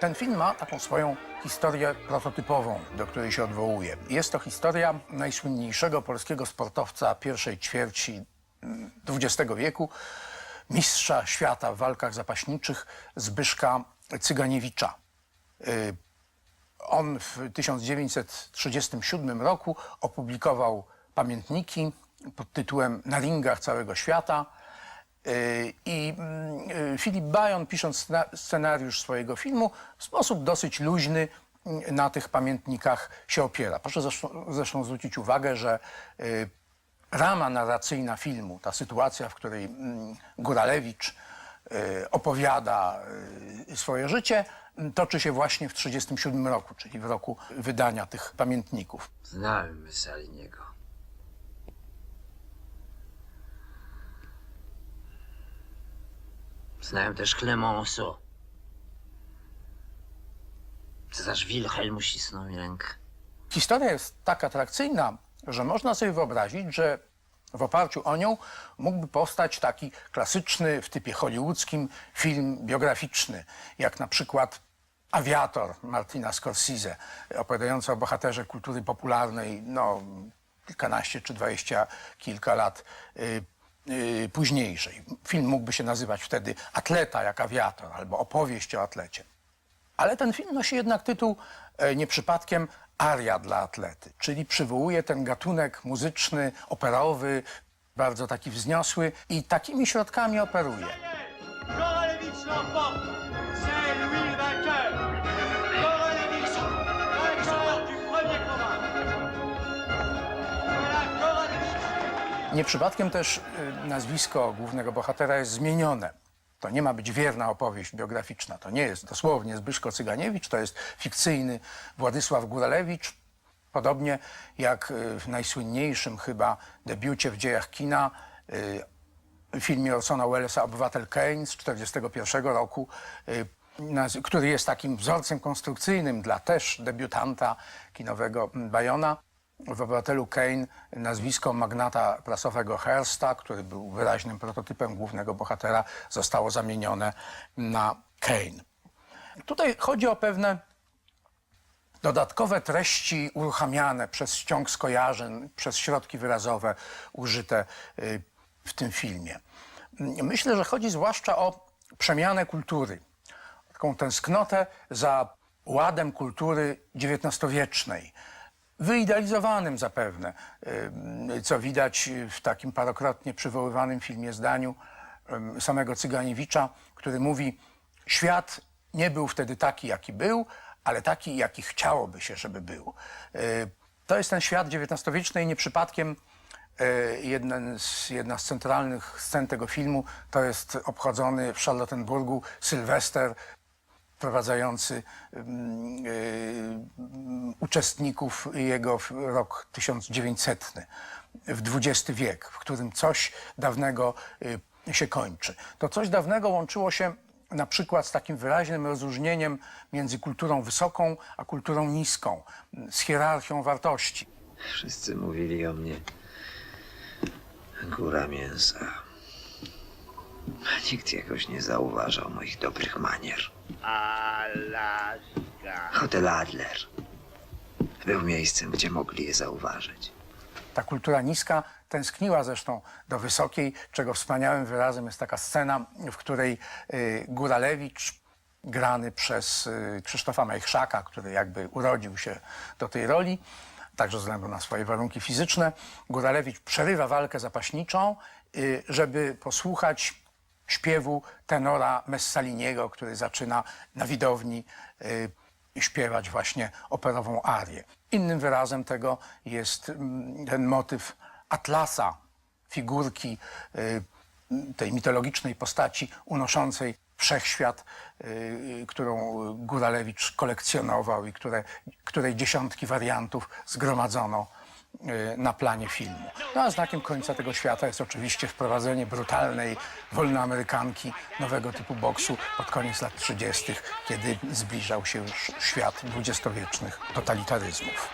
Ten film ma taką swoją historię prototypową, do której się odwołuje. Jest to historia najsłynniejszego polskiego sportowca pierwszej ćwierci mm, XX wieku, mistrza świata w walkach zapaśniczych Zbyszka Cyganiewicza. Y, On w 1937 roku opublikował pamiętniki pod tytułem Na ringach całego świata. Y, I mm, y, Philip Bajon, pisząc scena- scenariusz swojego filmu, w sposób dosyć luźny mm, na tych pamiętnikach się opiera. Proszę zresztą, zresztą zwrócić uwagę, że rama narracyjna filmu, ta sytuacja, w której mm, Góralewicz y, opowiada y, swoje życie, m, toczy się właśnie w 1937 roku, czyli w roku wydania tych pamiętników. Znałem Messaliniego. Znałem też Clemenceau. Cesarz Wilhelm uścisnął mi rękę. Historia jest tak atrakcyjna, że można sobie wyobrazić, że w oparciu o nią mógłby powstać taki klasyczny w typie hollywoodzkim film biograficzny, jak na przykład Aviator Martina Scorsese, opowiadający o bohaterze kultury popularnej, no, kilkanaście czy dwadzieścia kilka lat y, y, późniejszej. Film mógłby się nazywać wtedy Atleta jak awiator albo opowieść o atlecie. Ale ten film nosi jednak tytuł e, nie przypadkiem Aria dla atlety, czyli przywołuje ten gatunek muzyczny, operowy, bardzo taki wzniosły i takimi środkami operuje. Nie przypadkiem też y, nazwisko głównego bohatera jest zmienione. To nie ma być wierna opowieść biograficzna. To nie jest dosłownie Zbyszko Cyganiewicz, to jest fikcyjny Władysław Góralewicz. Podobnie jak y, w najsłynniejszym chyba debiucie w dziejach kina, y, filmie Orsona Wellesa Obywatel Kane z 1941 roku, y, który jest takim wzorcem konstrukcyjnym dla też debiutanta kinowego mm, Bajona. W Obywatelu Kane nazwisko magnata prasowego Hearsta, który był wyraźnym prototypem głównego bohatera, zostało zamienione na Kane. Tutaj chodzi o pewne dodatkowe treści uruchamiane przez ściąg skojarzeń, przez środki wyrazowe użyte y, w tym filmie. Myślę, że chodzi zwłaszcza o przemianę kultury, taką tęsknotę za ładem kultury XIX-wiecznej, wyidealizowanym zapewne, co widać w takim parokrotnie przywoływanym filmie zdaniu samego Cyganiewicza, który mówi, świat nie był wtedy taki, jaki był, ale taki, jaki chciałoby się, żeby był. Y, To jest ten świat XIX-wieczny i nie przypadkiem y, jeden z, jedna z centralnych scen tego filmu to jest obchodzony w Charlottenburgu Sylwester, wprowadzający mm, y, uczestników jego w rok 1900, w XX wiek, w którym coś dawnego y, się kończy. To coś dawnego łączyło się na przykład z takim wyraźnym rozróżnieniem między kulturą wysoką a kulturą niską, z hierarchią wartości. Wszyscy mówili o mnie góra mięsa. Nikt jakoś nie zauważał moich dobrych manier. Alaska. Hotel Adler był miejscem, gdzie mogli je zauważyć. Ta kultura niska tęskniła zresztą do wysokiej, czego wspaniałym wyrazem jest taka scena, w której y, Góralewicz, grany przez y, Krzysztofa Majchrzaka, który jakby urodził się do tej roli, także ze względu na swoje warunki fizyczne, Góralewicz przerywa walkę zapaśniczą, y, żeby posłuchać śpiewu tenora Messaliniego, który zaczyna na widowni y, śpiewać właśnie operową arię. Innym wyrazem tego jest mm, ten motyw Atlasa, figurki y, tej mitologicznej postaci unoszącej wszechświat, y, którą Góralewicz kolekcjonował i które, której dziesiątki wariantów zgromadzono na planie filmu. No a znakiem końca tego świata jest oczywiście wprowadzenie brutalnej, wolnoamerykanki, nowego typu boksu pod koniec lat 30., kiedy zbliżał się już świat dwudziestowiecznych totalitaryzmów.